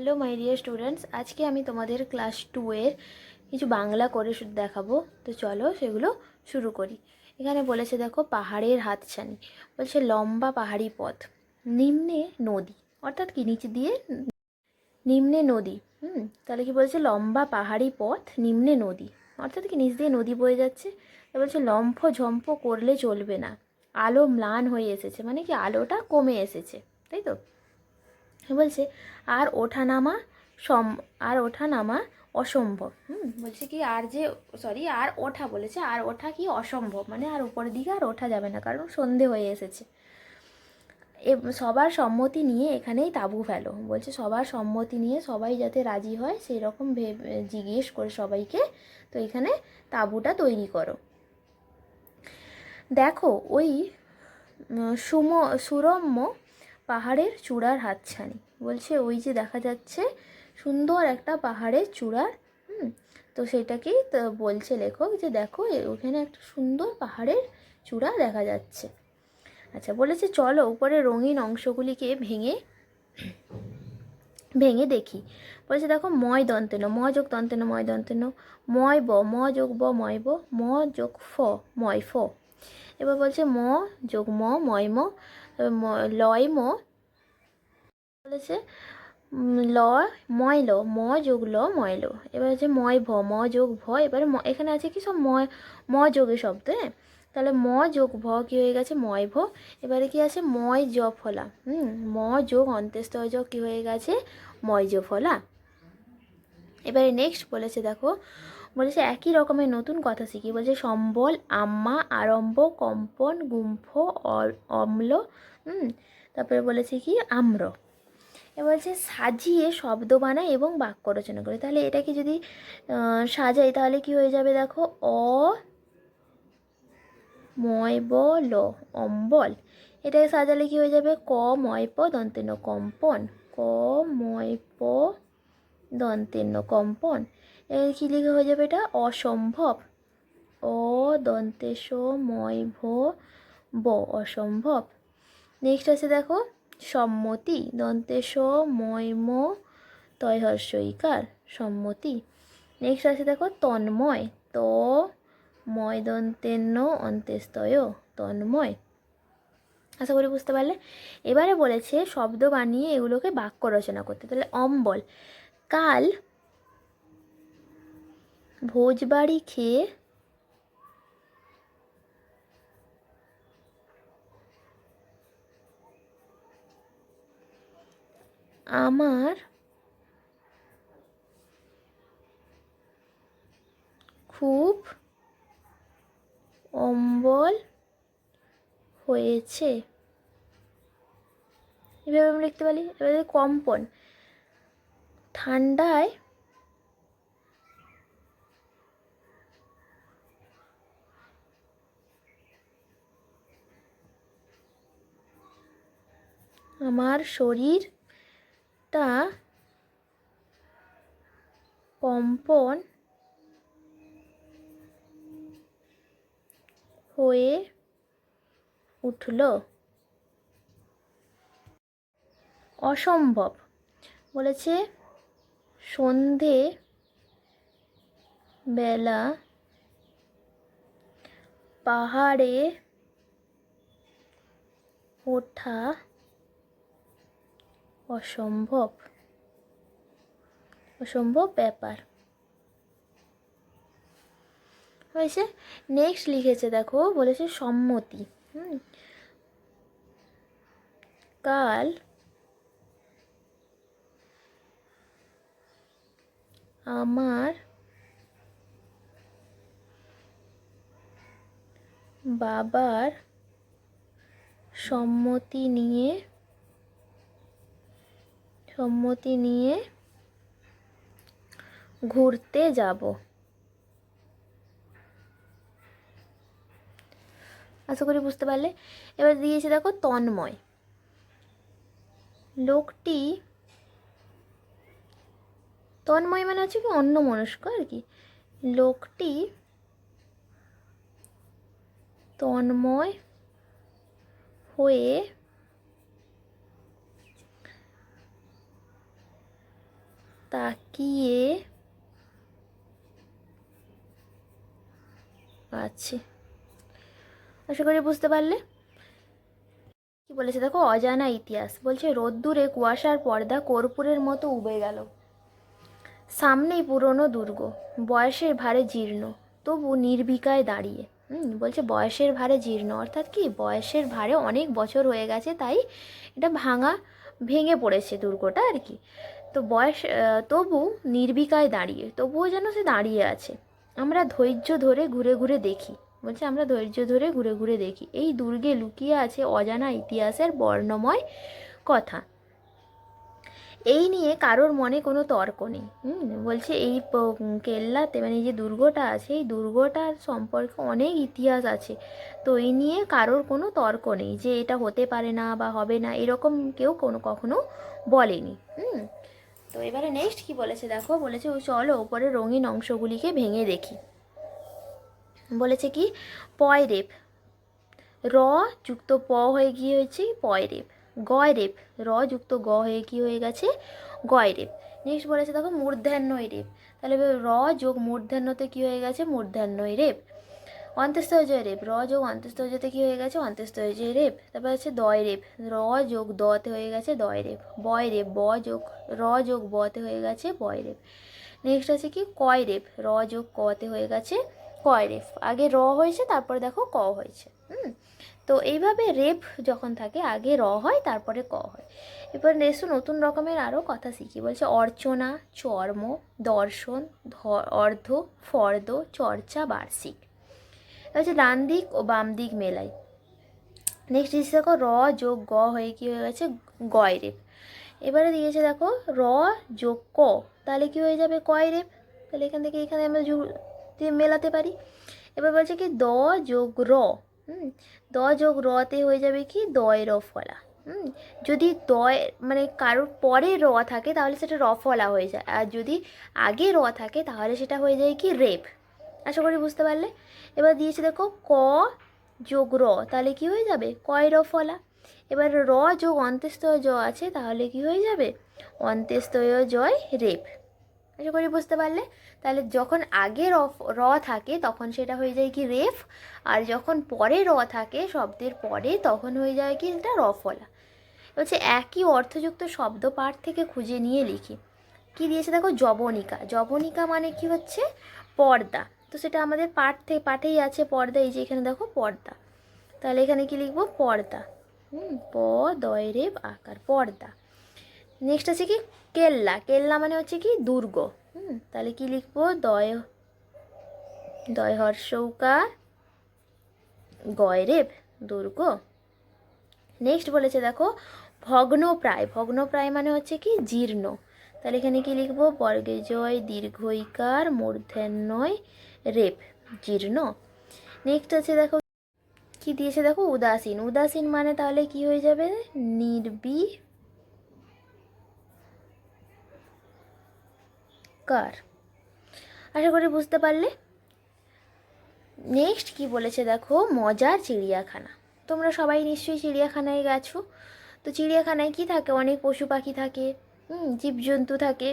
Hello, my dear students, আজকে আমি তোমাদের ক্লাস টু এর কিছু বাংলা করে শুধু দেখাবো। তো চলো সেগুলো শুরু করি। এখানে বলেছে, দেখো, পাহাড়ের হাতছানি। বলছে, লম্বা পাহাড়ি পথ, নিম্নে নদী। অর্থাৎ কি, নিচে দিয়ে নিম্নে নদী। হুম, তাহলে কি বলছে, লম্বা পাহাড়ি পথ, নিম্নে নদী। অর্থাৎ কি, নিচ দিয়ে নদী বয়ে যাচ্ছে। বলছে, লম্ফ ঝম্প করলে চলবে না। আলো ম্লান হয়ে এসেছে। মানে কি, আলোটা কমে এসেছে। তাই তো? বলছে, আর ওঠা নামা সম, আর ওঠা নামা অসম্ভব। হুম, বলছে কি, আর যে সরি আর ওঠা, বলেছে, আর ওঠা কি অসম্ভব? মানে আর উপরের দিকে আর ওঠা যাবে না, কারণ সন্ধে হয়ে এসেছে। সবার সম্মতি নিয়ে এখানেই তাঁবু ফেলো। বলছে, সবার সম্মতি নিয়ে সবাই যাতে রাজি হয় সেই রকম ভেবে, জিজ্ঞেস করে সবাইকে, তো এখানে তাঁবুটা তৈরি করো। দেখো, ওই সুম, সুরম্য পাহাড়ের চূড়ার হাতছানি। বলছে, ওই যে দেখা যাচ্ছে সুন্দর একটা পাহাড়ের চূড়ার। হুম, তো সেটাকেই বলছে লেখক যে, দেখো ওখানে একটা সুন্দর পাহাড়ের চূড়া দেখা যাচ্ছে। আচ্ছা বলেছে, চলো, উপরে রঙিন অংশগুলিকে ভেঙে ভেঙে দেখি। বলেছে, দেখো, ময় দন্তেন ম যোগ দন্তেন, ময় দন্তেন, ময় ব, ম যোগ ব, ময় ব, ম যোগ ফ, ময় ফ। এবার বলছে, ম যোগ ম, ময় ম- লয় ম। বলেছে ল ময় ল ম যোগ ল ময় ল এবার হচ্ছে ময় ভ, ম যোগ ভ। এবারে ম, এখানে আছে কি সব ময়, ম যোগে শব্দ হ্যাঁ? তাহলে ম যোগ ভ কি হয়ে গেছে? ময় ভ। এবারে কি আছে? ময় জ ফলা, হুম? ম যোগ অন্ত্যেষ্ট যোগ কি হয়ে গেছে? ময় জ ফলা। এবারে নেক্সট বলেছে, দেখো বলেছে একই রকমের নতুন কথা শিখি। বলছে, সম্বল, আম্মা, আরম্ভ, কম্পন, গুম্ফ অম্ল, হুম, তারপরে বলেছে কি, আম্র। এবার বলছে, সাজিয়ে, শব্দ বানায় এবং বাক্য রচনা করে। তাহলে এটাকে যদি সাজাই তাহলে কি হয়ে যাবে দেখো? অ, ময়, ব, ল, অম্বল। এটাকে সাজালে কি হয়ে যাবে? ক, ময়, প দন্তেন্য কম্পন। ক, ময়, প দন্তেন্য কম্পন। কী লিখে হয়ে যাবে এটা? অসম্ভব। অ দন্তেশ ময় ভ ব, অসম্ভব। নেক্সট আছে দেখো, সম্মতি। দন্তেশ ময় ম তয় হর্ষইকার সম্মতি। নেক্সট আছে দেখো, তন্ময়। ত ময় দন্তেন্য অন্ত্যস্তয় তন্ময়। আশা করি বুঝতে পারলে? এবারে বলেছে শব্দ বানিয়ে এগুলোকে বাক্য রচনা করতে। তাহলে অম্বল। কাল ভোজবাড়ি খেয়ে আমার খুব অম্বল হয়েছে। এভাবে আমরা লিখতে পারি। এবারে কম্পন। ঠান্ডায় আমার শরীরটা কম্পন হয়ে উঠল। অসম্ভব। বলেছে সন্ধে বেলা পাহাড়ে ওঠা অসম্ভব। অসম্ভব ব্যাপার। হয়েছে? নেক্সট লিখেছে, দেখো, বলেছে সম্মতি। হুম। কাল আমার বাবার সম্মতি নিয়ে সম্মতি নিয়ে ঘুরতে যাব। আশা করি বুঝতে পারলে। এবার দিয়েছে দেখো তন্ময়। লোকটি তন্ময় মানে হচ্ছে কি অন্য মনস্ক আর কি। লোকটি তন্ময় হয়ে তাকিয়ে আছি। আশা করি বুঝতে পারলে। কি বলেছে দেখো? অজানা ইতিহাস। বলছে, রোদ্দুরে কুয়াশার পর্দা কর্পূরের মতো উবে গেল। সামনেই পুরনো দুর্গ। বয়সের ভারে জীর্ণ। তবু নির্বিকায় দাঁড়িয়ে। হুম, বলছে, বয়সের ভারে জীর্ণ। অর্থাৎ কি? বয়সের ভারে অনেক বছর হয়ে গেছে, তাই এটা ভাঙা, ভেঙে পড়েছে দুর্গটা আর কি। তো বয়স তবু নির্বিকায় দাঁড়িয়ে, তবুও যেন সে দাঁড়িয়ে আছে। আমরা ধৈর্য ধরে ঘুরে ঘুরে দেখি। বলছে, আমরা ধৈর্য ধরে ঘুরে ঘুরে দেখি। এই দুর্গে লুকিয়ে আছে অজানা ইতিহাসের বর্ণময় কথা। এই নিয়ে কারোর মনে কোনো তর্ক নেই। হুম, বলছে, এই কেল্লাতে মানে যে দুর্গটা আছে, এই দুর্গটার সম্পর্কে অনেক ইতিহাস আছে। তো এই নিয়ে কারোর কোনো তর্ক নেই যে এটা হতে পারে না বা হবে না, এরকম কেউ কোনো, কখনো বলেনি। হুম তো এবারে নেক্সট কি বলেছে দেখো? বলেছে ও চলো ওপরে রঙিন অংশগুলিকে ভেঙে দেখি। বলেছে কি? পয় রেপ। র যুক্ত প হয়ে গিয়ে হয়েছে? পয় রেপ। গয় রেপ। র যুক্ত গ হয়ে কি হয়ে গেছে? গয় রেপ। নেক্সট বলেছে দেখো, মূর্ধান্যই রেপ। তাহলে র যোগ মূর্ধান্যতে কি হয়ে গেছে? মূর্ধান্যই রেপ। অন্তস্থজয় রেপ, র যোগ অন্তস্থজতে কী হয়ে গেছে? অন্তস্থজয় রেপ। তারপর হচ্ছে দয় রেপ, র যোগ দতে হয়ে গেছে দয় রেপ, বয় রেপ, ব যোগ, র যোগ বতে হয়ে গেছে বয় রেপ। নেক্সট আছে কি? কয় রেপ, র যোগ কতে হয়ে গেছে কয় রেপ। আগে র হয়েছে, তারপরে দেখো ক হয়েছে, হুম? তো এইভাবে রেপ যখন থাকে, আগে র হয়, তারপরে ক হয়। এবার নেক্সট নতুন রকমের আরও কথা শিখি। বলছে অর্চনা, চর্ম, দর্শন অর্ধ, ফর্দ, চর্চা, বার্ষিক। হচ্ছে ডান দিক ও বাম দিক মেলাই। নেক্সট দিয়েছে দেখো, র যোগ গ হয়ে কি হয়ে গেছে? গয় রেপ এবারে দিয়েছে দেখো, র যোগ ক। তাহলে কি হয়ে যাবে কয় রেপ তাহলে এখান থেকে এখানে আমরা দিয়ে মেলাতে পারি। এবার বলছে কি, দ যোগ র। হুম? দ যোগ রতে হয়ে যাবে কি? দয় র ফলা। হুম? যদি দয় মানে কারোর পরে র থাকে, তাহলে সেটা র ফলা হয়ে যায়। আর যদি আগে র থাকে, তাহলে সেটা হয়ে যায় কি? রেপ। আশা করি বুঝতে পারলে। এবার দিয়েছে দেখো ক যোগ র, তাহলে কি হয়ে যাবে? কয় র ফলা? এবার র যোগ অন্ত্যেস্তয় জ আছে, তাহলে কি হয়ে যাবে? অন্ত্যেস্তয় জয় রেপ। আশা করি বুঝতে পারলে? তাহলে যখন আগে র র থাকে, তখন সেটা হয়ে যায় কি রেফ আর যখন পরে র থাকে, শব্দের পরে, তখন হয়ে যায় কি এটা রফলা হচ্ছে একই অর্থযুক্ত শব্দ পাঠ থেকে খুঁজে নিয়ে লিখি। কি দিয়েছে দেখো? জবনিকা জবনিকা মানে কি হচ্ছে? পর্দা। তো সেটা আমাদের পাঠ থেকে পাঠেই আছে পর্দা, এই যে এখানে দেখো পর্দা। তাহলে এখানে কি লিখব? পর্দা। হুম, প দয় রেব আকার, পর্দা। নেক্সট আছে কি? কেল্লা। কেল্লা মানে হচ্ছে কি? দুর্গ। হুম, তাহলে কি লিখব? দয় দয় হর্ষৌকার গয়রেব দুর্গ। নেক্সট বলেছে দেখো, ভগ্নপ্রায়। ভগ্নপ্রায় মানে হচ্ছে কি? জীর্ণ। তাহলে এখানে কি লিখব? বর্গে জয় দীর্ঘইকার, মূর্ধন্যয় রেপ, জীর্ণ। নেক্সট আছে দেখো, কি দিয়েছে দেখো? উদাসীন। উদাসীন মানে তাহলে কি হয়ে যাবে? নির্বি কার আশা করি বুঝতে পারলে। নেক্সট কি বলেছে দেখো? মজার চিড়িয়াখানা। তোমরা সবাই নিশ্চয়ই চিড়িয়াখানায় গেছো। তো চিড়িয়াখানায় কি থাকে? অনেক পশু পাখি থাকে। হুম, জীবজন্তু থাকে।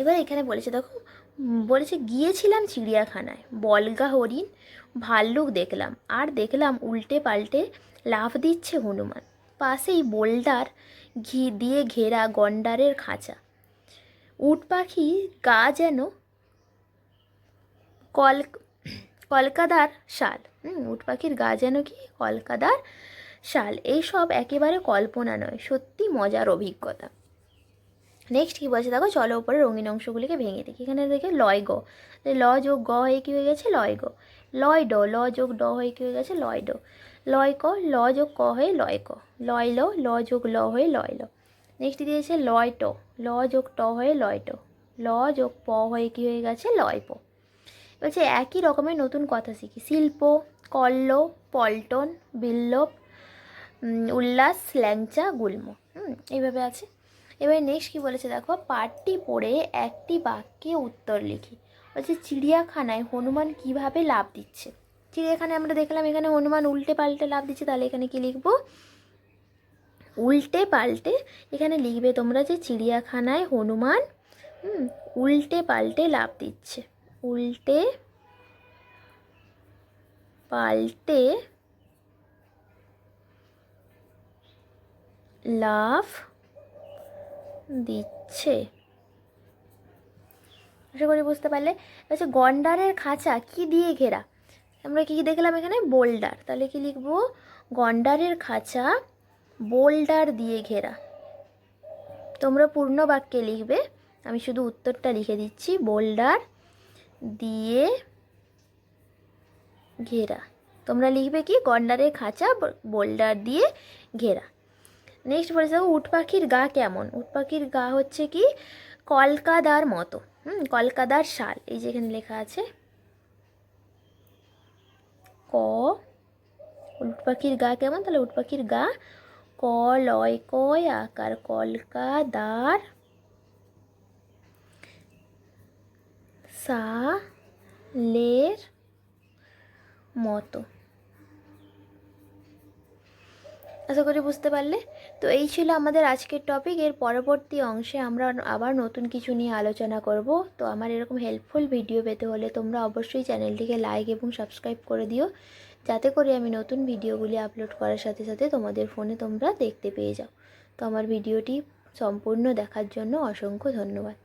এবার এখানে বলেছে দেখো বলেছে গিয়েছিলাম চিড়িয়াখানায়। বলগা হরিণ, ভাল্লুক দেখলাম। আর দেখলাম উল্টে পাল্টে লাফ দিচ্ছে হনুমান। পাশেই বোল্ডার ঘি দিয়ে ঘেরা গন্ডারের খাঁচা। উট পাখি গা যেন কল কলকাতার শাল। উট পাখির গা যেন কি? কলকাতার শাল। এইসব একেবারে কল্পনা নয়, সত্যি মজার অভিজ্ঞতা। নেক্সট কী বলছে দেখো চলো উপরে রঙিন অংশগুলিকে ভেঙে দেখি এখানে দেখে লয় গ ল যোগ গ হয়ে কী হয়ে গেছে লয় গ লয় ড ল যোগ ড হয়ে কী হয়ে গেছে লয় ড লয় ক ল যোগ ক হয়ে লয় ক লয় ল ল যোগ ল হয়ে লয় ল নেক্সট দিয়েছে লয় ট ল যোগ ট হয়ে লয় ট ল যোগ প হয়ে কী হয়ে গেছে লয় প বলছে একই রকমের নতুন কথা শিখি শিল্প কল্ল পল্টন বিল্লপ উল্লাস ল্যাংচা গুল্ম হুম এইভাবে আছে এবার নেক্সট কি বলেছে দেখো? পাঠটি পড়ে একটি বাক্যে উত্তর লিখি। বলছে, চিড়িয়াখানায় হনুমান কীভাবে লাভ দিচ্ছে? চিড়িয়াখানায় আমরা দেখলাম, এখানে হনুমান উল্টে পাল্টে লাভ দিচ্ছে। তাহলে এখানে কি লিখব? উল্টে পাল্টে, এখানে লিখবে তোমরা যে চিড়িয়াখানায় হনুমান উল্টে পাল্টে লাভ দিচ্ছে। উল্টে পাল্টে লাভ দিচ্ছে। আশা করি বুঝতে পারলে। আচ্ছা গন্ডারের খাঁচা কি দিয়ে ঘেরা? আমরা কি দেখলাম এখানে? বোল্ডার। তাহলে কি লিখব? গন্ডারের খাঁচা বোল্ডার দিয়ে ঘেরা। তোমরা পূর্ণ বাক্যে লিখবে। আমি শুধু উত্তরটা লিখে দিচ্ছি। বোল্ডার দিয়ে ঘেরা। তোমরা লিখবে কি? গন্ডারের খাঁচা বোল্ডার দিয়ে ঘেরা। নেক্সট বলেছে উট পাখির গা কেমন? উট পাখির গা হচ্ছে কি? কলকাদার মতো। হুম, কলকাদার শাল। এই যে এখানে লেখা আছে। ক, উট পাখির গা কেমন? তাহলে উট পাখির গা ক, লয়, কয়, আকার, কলকাদার, সা, লের মতো। আশা করি বুঝতে পারলে। তো এই ছিল আমাদের আজকের টপিক এর পরবর্তী অংশে আমরা আবার নতুন কিছু নিয়ে আলোচনা করব। তো আমার এরকম হেল্পফুল ভিডিও পেতে হলে তোমরা অবশ্যই চ্যানেলটিকে লাইক এবং সাবস্ক্রাইব করে দিও। যাতে করে আমি নতুন ভিডিওগুলি আপলোড করার সাথে সাথে তোমাদের ফোনে তোমরা দেখতে পেয়ে যাও। তো আমার ভিডিওটি সম্পূর্ণ দেখার জন্য অসংখ্য ধন্যবাদ।